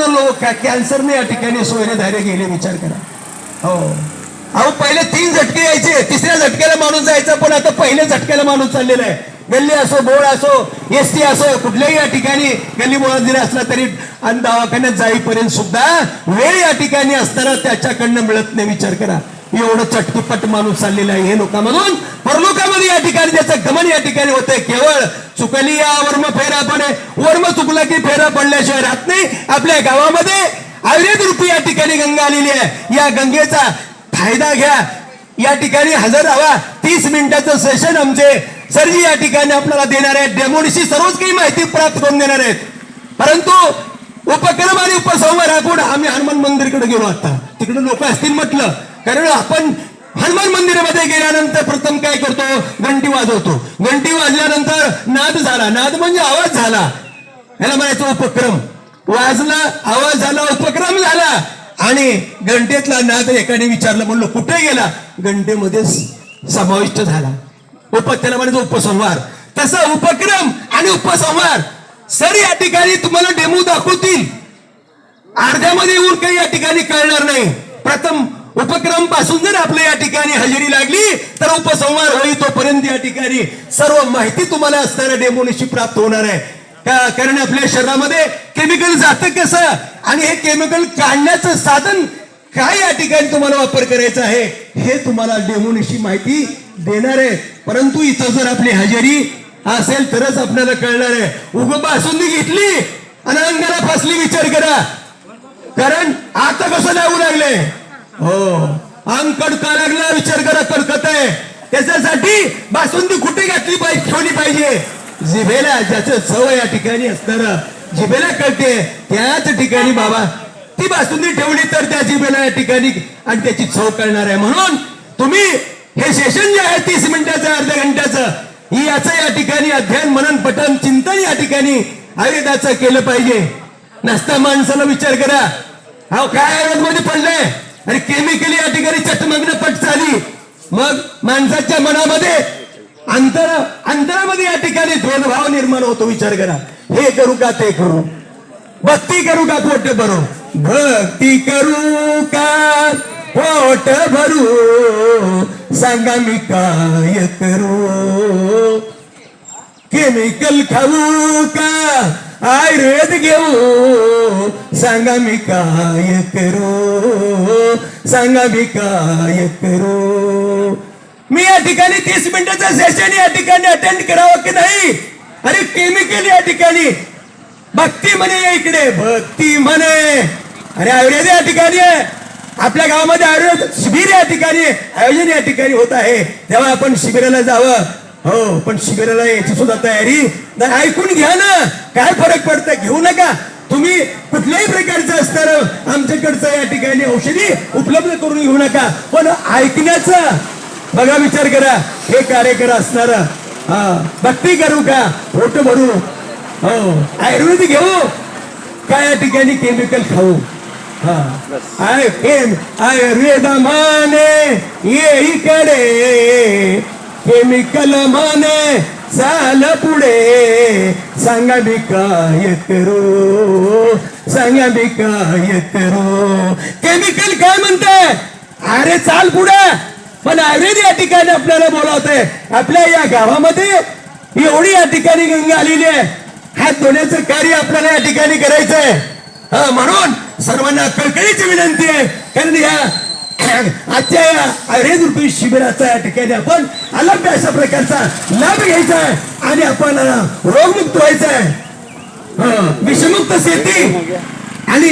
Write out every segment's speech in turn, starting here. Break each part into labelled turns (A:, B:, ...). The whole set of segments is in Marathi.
A: पूर्ण लोक कॅन्सरने या ठिकाणी सोयरे धारे गेले विचार करा. हो. अहो पहिले तीन झटके यायचे तिसऱ्या झटक्याला माणूस जायचा पण आता पहिल्या झटक्याला माणूस चाललेला आहे. गल्ली असो बोळ असो एस टी असो कुठल्याही या ठिकाणी गल्ली बोळा दिला असला तरी आणि दवाखान्यात जाईपर्यंत सुद्धा वेळ या ठिकाणी असताना त्याच्याकडनं मिळत नाही विचार करा. एवढं चटकीपट माणूस चाललेला आहे हे लोकांमधून. परलोकामध्ये या ठिकाणी त्याचं गमन या ठिकाणी होतंय केवळ चुकली या वर्म फेरा पडे. वर्म चुकला की फेरा पडल्याशिवाय राहत नाही. आपल्या गावामध्ये आयुर्वेद रुपी या ठिकाणी गंगा आलेली आहे. या गंगेचा फायदा घ्या. या ठिकाणी हजर राहा. तीस मिनिटाचं सेशन आमचे सरजी या ठिकाणी आपल्याला देणार आहेत. डेमोनिशी सर्वच काही माहिती प्राप्त करून देणार आहेत. परंतु उपक्रम आणि उपसंहार आपण आम्ही हनुमान मंदिरकडे गेलो आता. तिकडे लोक असतील म्हटलं. कारण आपण हनुमान मंदिरामध्ये गेल्यानंतर प्रथम काय करतो? घंटी वाजवतो. घंटी वाजल्यानंतर नाद झाला. नाद म्हणजे आवाज झाला. याला म्हणायचं उपक्रम. वाजला आवाज झाला उपक्रम झाला. आणि घंटेतला नाद एकाने विचारलं म्हणलो कुठे गेला? घंटेमध्ये समाविष्ट झाला. उप त्याला म्हणायचं उपसंहार. तसा उपक्रम आणि उपसंहार सर या ठिकाणी तुम्हाला डेमो दाखवतील. अर्ध्यामध्ये येऊन काही या ठिकाणी कळणार नाही. प्रथम उपक्रमपासून जर आपल्या या ठिकाणी हजेरी लागली तर उपसंहार होईल तोपर्यंत या ठिकाणी सर्व माहिती तुम्हाला असणाऱ्या डेमोनिशी प्राप्त होणार आहे. का? कारण आपल्या शरीरामध्ये केमिकल जातं कसं? आणि हे केमिकल काढण्याचं साधन काय या ठिकाणी तुम्हाला वापर करायचा आहे हे तुम्हाला डेमोनिशी माहिती देणार आहे. परंतु इथं जर आपली हजेरी असेल तरच आपल्याला कळणार आहे. उग बासुंदी घेतली आणि अंगाला फसली विचार करा. कारण आता कसं लागू लागले हो. अंग कडका लागला? विचार करा कडकत आहे. त्याच्यासाठी बासुंदी कुठे घातली पाहिजे ठेवली पाहिजे. जिभेला ज्याचं चव या ठिकाणी असणार जिभेला कळते. त्याच ठिकाणी बाबा ती बासुंदी ठेवली तर त्या जिभेला या ठिकाणी आणि त्याची चव कळणार आहे. म्हणून तुम्ही हे सेशन जे आहे तीस मिनिटाचं अर्ध्या घंट्याचं ही याचं या ठिकाणी अध्ययन मनन पठन चिंतन या ठिकाणी आयुर्वेदाचं केलं पाहिजे. नसता माणसाला विचार करा. हा काय आयुर्वेदमध्ये पडलंय? आणि केमिकली या ठिकाणी चटमग्न पट झाली. मग माणसाच्या मनामध्ये अंतर अंतरामध्ये या ठिकाणी द्वेषभाव निर्माण होतो विचार करा. हे करू का ते करू? भक्ती करू का पोट भरू? भक्ती करू का पोट भरू? सांगा मी काय करू? केमिकल खाऊ का आयुर्वेद घेऊ सांगा मी काय करू? सांगा मी काय करू? मी या ठिकाणी तीस मिनिटाचं सेशन या ठिकाणी अटेंड करावं की नाही? अरे केमिकल या ठिकाणी. भक्ती म्हणे इकडे. भक्ती म्हणे. अरे आयुर्वेद या ठिकाणी आहे. आपल्या गावामध्ये आयुर्वेद शिबिर या ठिकाणी आयोजन या ठिकाणी होत आहे. तेव्हा आपण शिबिराला जावं. हो पण शिबिराला याची सुद्धा तयारी नाही, ऐकून घ्या ना. काय फरक पडतंय? घेऊ नका. तुम्ही कुठल्याही प्रकारचं असणार आमच्याकडचं या ठिकाणी औषधी उपलब्ध करून घेऊ नका. पण ऐकण्याचं बघा विचार करा. हे कार्यकर असणार हा भक्ती करू का? पोट भरू. हो आयुर्वेद घेऊ. काय या ठिकाणी केमिकल खाऊ? हा. आय केम आयुर्वेद माने ये इकडे केमिकल माने चाल पुढे. सांगा मी काय करू? सांगा मी काय करो? केमिकल काय म्हणताय अरे चाल पुढे. पण आयुर्वेद या ठिकाणी आपल्याला बोलावतंय आपल्या या गावामध्ये एवढी या ठिकाणी गंगा आलेली आहे. हात धुण्याचं कार्य आपल्याला या ठिकाणी करायचंय. म्हणून सर्वांना कळकळीची विनंती आहे. कारण या आजच्या या रेज रूपी शिबिराचा या ठिकाणी आपण अलभ्य अशा प्रकारचा लाभ घ्यायचा आहे. आणि आपण रोगमुक्त व्हायचं आहे. विषमुक्त शेती आणि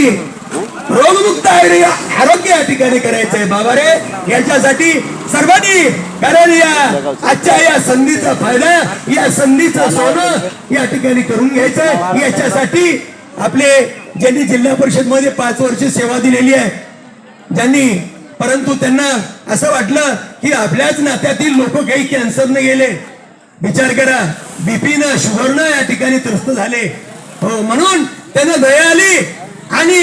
A: रोगमुक्त आरोग्य या ठिकाणी करायचं आहे. बाबा रे याच्यासाठी सर्वांनी कारण या आजच्या या संधीचा फायदा या संधीचं सोनं या ठिकाणी करून घ्यायचं याच्यासाठी आपले ज्यांनी जिल्हा परिषदमध्ये पाच वर्ष सेवा दिलेली आहे ज्यांनी परंतु त्यांना असं वाटलं की आपल्याच नात्यातील लोक काही कॅन्सरने गेले. विचार करा बीपीनं शुगरनं या ठिकाणी त्रस्त झाले. हो म्हणून त्यांना दया आली आणि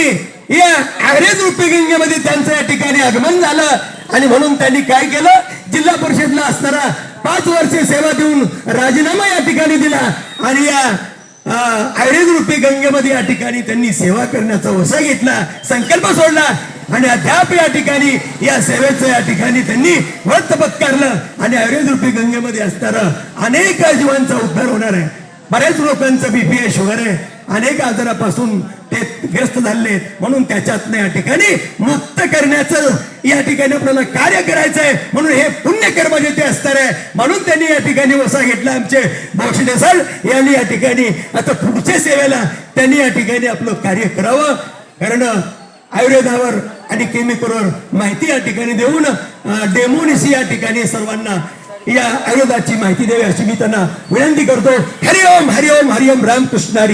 A: या ऍव्हरेज रुपये त्यांचं या ठिकाणी आगमन झालं. आणि म्हणून त्यांनी काय केलं? जिल्हा परिषदला असणारा पाच वर्षे सेवा देऊन राजीनामा या ठिकाणी दिला. आणि या ऍव्हरेज रूपी गंगेमध्ये या ठिकाणी त्यांनी सेवा करण्याचा वसा घेतला संकल्प सोडला. आणि अद्याप या ठिकाणी या सेवेचं या ठिकाणी त्यांनी व्रत पत्कारलं आणि आयुर्वेद रूपी गंगेमध्ये असताना अनेक जीवांचा उद्धार होणार आहे. बऱ्याच लोकांचं बीपी आहे शुगर आहे. अनेक आजारापासून ते व्यस्त झाले म्हणून त्याच्यातनं या ठिकाणी मुक्त करण्याचं या ठिकाणी आपल्याला कार्य करायचं आहे. म्हणून हे पुण्यकर्म जे ते असणार आहे. म्हणून त्यांनी या ठिकाणी वसा घेतला. आमचे बोक्षडे सर यांनी या ठिकाणी आता पुढच्या सेवेला त्यांनी या ठिकाणी आपलं कार्य करावं. कारण आयुर्वेदावर आणि केमिकलवर माहिती या ठिकाणी देऊन डेमोनिसी या ठिकाणी सर्वांना या आयोगाची माहिती द्यावी अशी मी त्यांना विनंती करतो. हरिओम हरिओम हरिओम रामकृष्णारी.